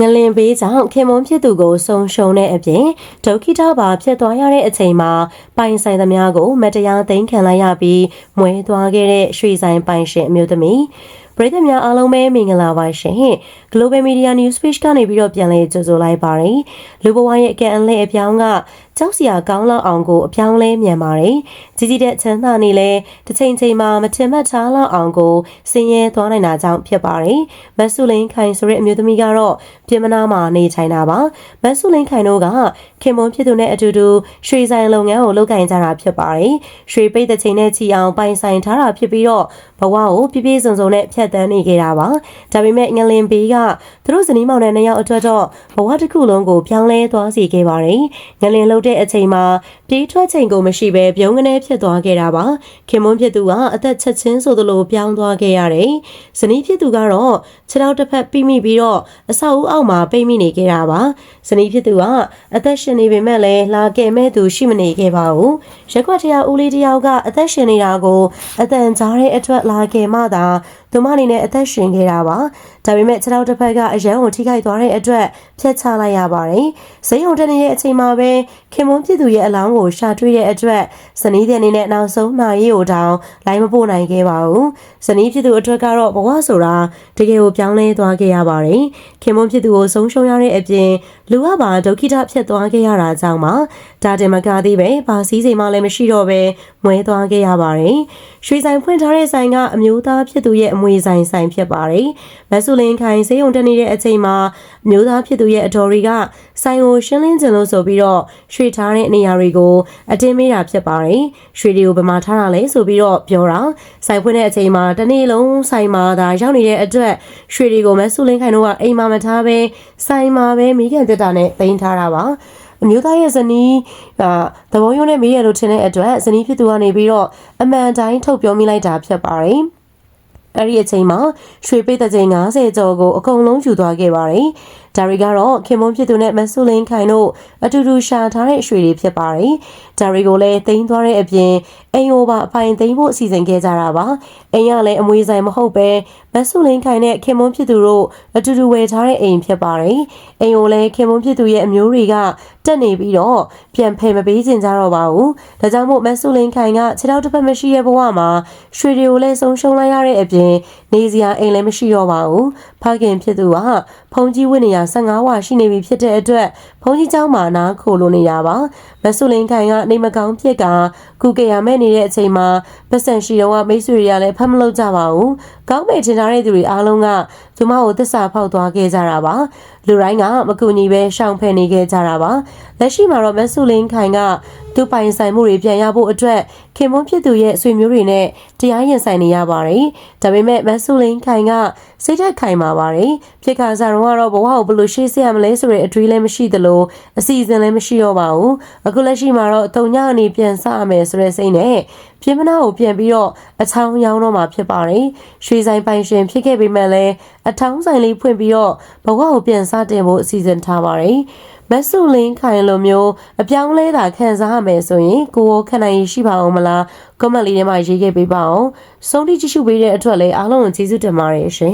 ငလင်ဘေးကြောင့်ခင်မွန်ဖြစ်သူကိုဆုံရှုံတဲ့အပြင်ဒုက္ခိတပါဖြစ်သွားရတဲ့အချိန်မှာပိုင်ဆိုင်သမားကိုမတရားသိမ်းခံလိုက်ရပြီးမွဲသွားခဲ့တဲ့ရွှေဆိုင်ပိုင်ရှင်အမျိုးသမီးပရိသတ်များအားလုံးပဲမင်္ဂလာပါရှင် Global Media News Page ကနေပြီးတော့ပြန်လည်ကြိုဆိုလိုက်ပါတယ်လူဘဝရဲ့အကန့်အလဲအပြောင်းက ကြောက်စရာကောင်းလောက်အောင်ကိုအပြောင်းလဲမြန်ပါတယ်ကြီးကြီးတဲ့ချမ်းသာနေလဲတစ်ချိန်ချိန်မှာမထင်မှတ်ထားလောက်အောင်ကိုဆင်းရဲသွားနိုင်တာကြောင့်ဖြစ်ပါတယ်မဆုလင်းခိုင်ဆိုတဲ့အမျိုးသမီးကတော့ပြင်မနာမှာနေထိုင်တာပါမဆုလင်းခိုင်တို့ကခင်မွန်ဖြစ်သူနဲ့အတူတူရွှေဆိုင်လုပ်ငန်းကိုလုပ်ကင်ကြတာဖြစ်ပါတယ်ရွှေပိတ်တဲ့ချိန်နဲ့ချီအောင်ပိုင်ဆိုင်ထားတာဖြစ်ပြီးတော့ဘဝကိုပြည့်ပြည့်စုံစုံနဲ့ဖြတ်သန်းနေခဲ့တာပါဒါပေမဲ့ငလင်ဘေးကသူတို့ဇနီးမောင်နှံနှစ်ယောက်အတွက်တော့ဘဝတစ်ခုလုံးကိုပြောင်းလဲသွားစေခဲ့ပါတယ်ငလင်လှုပ်တဲ့အချိန်မှာပြေးထွက်ချိန်ကိုမရှိဘဲပြုံးကနေဖြစ်သွားခဲ့တာပါခင်မွန်းဖြစ်သူကအသက်ချက်ချင်းဆိုသလိုပြောင်းသွားခဲ့ရတယ်ဇနီးဖြစ်သူကတော့ခြေထောက်တစ်ဖက်ပြီးမိပြီးတော့အဆောက်အဦအောက်မှာပိတ်မိနေခဲ့တာပါဇနီးဖြစ်သူကအသက်ရှင်နေပေမဲ့လည်းလာကယ်မဲ့သူရှိမနေခဲ့ပါဘူးရက်ကွက်တရားဦးလေးတယောက်ကအသက်ရှင်နေတာကိုအတန်ကြားတဲ့အတွက်လာကယ်မှသာသူမအနေနဲ့အသက်ရှင်ခဲ့တာပါဒါပေမဲ့ခြေထောက်တစ်ဖက်ကအရန်ကိုထိခိုက်သွားတဲ့အတွက်ဖျက်ချလိုက်ရပါတယ်ဇိမ်းုံတက်နေတဲ့အချိန်မှာပဲခင်မွန်းပြည်သူရဲ့အလောင်းကိုရှာတွေ့တဲ့အတွက်ဇနီးတဲ့အနေနဲ့နောက်ဆုံးနာရီကိုတောင်လိုင်းမပို့နိုင်ခဲ့ပါဘူးဇနီးပြည်သူအတွက်ကတော့ဘဝဆိုတာတကယ်ကိုပြောင်းလဲသွားခဲ့ရပါတယ်ခင်မွန်းပြည်သူကိုဆုံးရှုံးရတဲ့အပြင်လူကပါဒုက္ခိတဖြစ်သွားခဲ့ရတာကြောင့်ပါဒါတင်မကသေးပဲဘာစည်းစိမ်မှလည်းမရှိတော့ပဲမွဲသွားခဲ့ရပါတယ်ရွှေဆိုင်ဖွင့်ထားတဲ့ဆိုင်ကအမျိုးသားဖြစ်သူရဲ့အမွေဆိုင်ဆိုင်ဖြစ်ပါတယ်မဆုလင်းခိုင်စေယုံတက်နေတဲ့အချိန်မှာအမျိုးသားဖြစ်သူရဲ့အတော်တွေကဆိုင်ကိုရှင်းလင်းကြလို့ဆိုပြီးတော့ရွှေထားတဲ့နေရာတွေကိုအတင်းမေးတာဖြစ်ပါတယ်ရွှေတွေကိုဗမာထားတာလဲဆိုပြီးတော့ပြောတာဆိုင်ဖွင့်တဲ့အချိန်မှာတနေ့လုံးဆိုင်မှာသာရောက်နေတဲ့အတွက်ရွှေတွေကိုမဆုလင်းခိုင်တို့ကအိမ်မှာမထားဘဲဆိုင်မှာပဲမိခင်တက်တာနဲ့တင်ထားတာပါအမျိုးသားရဲ့ဇနီးကသဘောယုံနဲ့မေးရလို့ထင်တဲ့အတွက်ဇနီးဖြစ်သူကနေပြီးတော့အမှန်တိုင်းထုတ်ပြောမိလိုက်တာဖြစ်ပါတယ် အဲ့ဒီအချိန်မှာရွှေပိတ်တဲ့ချိန်90ကျော်ကိုအကုန်လုံးယူသွားခဲ့ပါတယ်။ဒါတွေကတော့ခင်မွန်းဖြစ်သူနဲ့မဆုလင်းခိုင်တို့အတူတူရှာထားတဲ့ရွှေတွေဖြစ်ပါတယ်။ဒါတွေကိုလည်းတင်သွားတဲ့အပြင် အိမ်အိုပါအပိုင်သိမ်းဖို့အစီအစဉ်ခဲ့ကြတာပါ။အိမ်ကလည်းအမွေဆိုင်မဟုတ်ပဲမဆုလင်းခိုင်နဲ့ခင်မွန်းဖြစ်သူတို့အတူတူဝယ်ထားတဲ့အိမ်ဖြစ်ပါတယ်။အိမ်ကိုလည်းခင်မွန်းဖြစ်သူရဲ့အမျိုးတွေကတက်နေပြီးတော့ပြန်ဖယ်မပေးချင်ကြတော့ပါဘူး။ဒါကြောင့်မို့မဆုလင်းခိုင်ကခြေထောက်တစ်ဖက်မရှိတဲ့ဘဝမှာရွှေတွေကိုလည်းဆုံးရှုံးလိုက်ရတဲ့အပြင်နေစရာအိမ်လည်းမရှိတော့ပါဘူး။ဖခင်ဖြစ်သူကဖုန်ကြီးဝိနည်း15ဝရှိနေပြီဖြစ်တဲ့အတွက်ဘုန်းကြီးเจ้าမှာနားခိုလို့နေရပါမဆုလင်းခိုင်ကနေမကောင်းဖြစ်ကကုကေရမဲ့နေ တဲ့အချိန်မှာပတ်စံရှိတော့မိတ်ဆွေတွေကလည်းဖတ်မလို့ကြပါဘူးကောင်းမဲ့ထင်ထားတဲ့သူတွေအားလုံးကသူမကိုသစ္စာဖောက်သွားခဲ့ကြတာပါလူတိုင်းကမကူညီပဲရှောင်ဖယ်နေခဲ့ကြတာပါလက်ရှိမှာတော့မဆုလင်းခိုင်က သူပိုင်ဆိုင်မှုတွေပြန်ရဖို့အတွက်ခင်မွန်းဖြစ်သူရဲ့ဆွေမျိုးတွေနဲ့တရားရင်ဆိုင်နေရပါတယ်ဒါပေမဲ့မဆုလင်းခိုင်ကစိတ်သက်ခိုင်ပါပါတယ်ဖြစ်ခါစားတော့ကတော့ဘဝကိုဘယ်လိုရှေ့ဆက်ရမလဲဆိုတဲ့အတွေးလည်းမရှိသလိုအစီအစဉ်လည်းမရှိတော့ပါဘူးအခုလက်ရှိမှာတော့တုံညအနေပြန်စရမယ်ဆိုတဲ့စိတ်နဲ့ပြင်မနာကိုပြန်ပြီးတော့အချောင်းရောင်းတော့မှာဖြစ်ပါတယ်ရွှေဆိုင်ပိုင်ရှင်ဖြစ်ခဲ့ပေမဲ့လည်းအထောင်းဆိုင်လေးဖွင့်ပြီးတော့ဘဝကိုပြန်စတင်ဖို့အစီအစဉ်ထားပါတယ် မဆုလင်းခိုင်လိုမျိုးအပြောင်းလဲတာခံစားရမယ်ဆိုရင်ကိုယ်ခံနိုင်ရရှိပါအောင်မလားကွန်မန့်လေးထဲမှာရေးခဲ့ပေးပါအောင်ဆုံးထိကြည့်ရှုပေးတဲ့အတွက်လည်းအားလုံးကိုကျေးဇူးတင်ပါတယ်ရှင်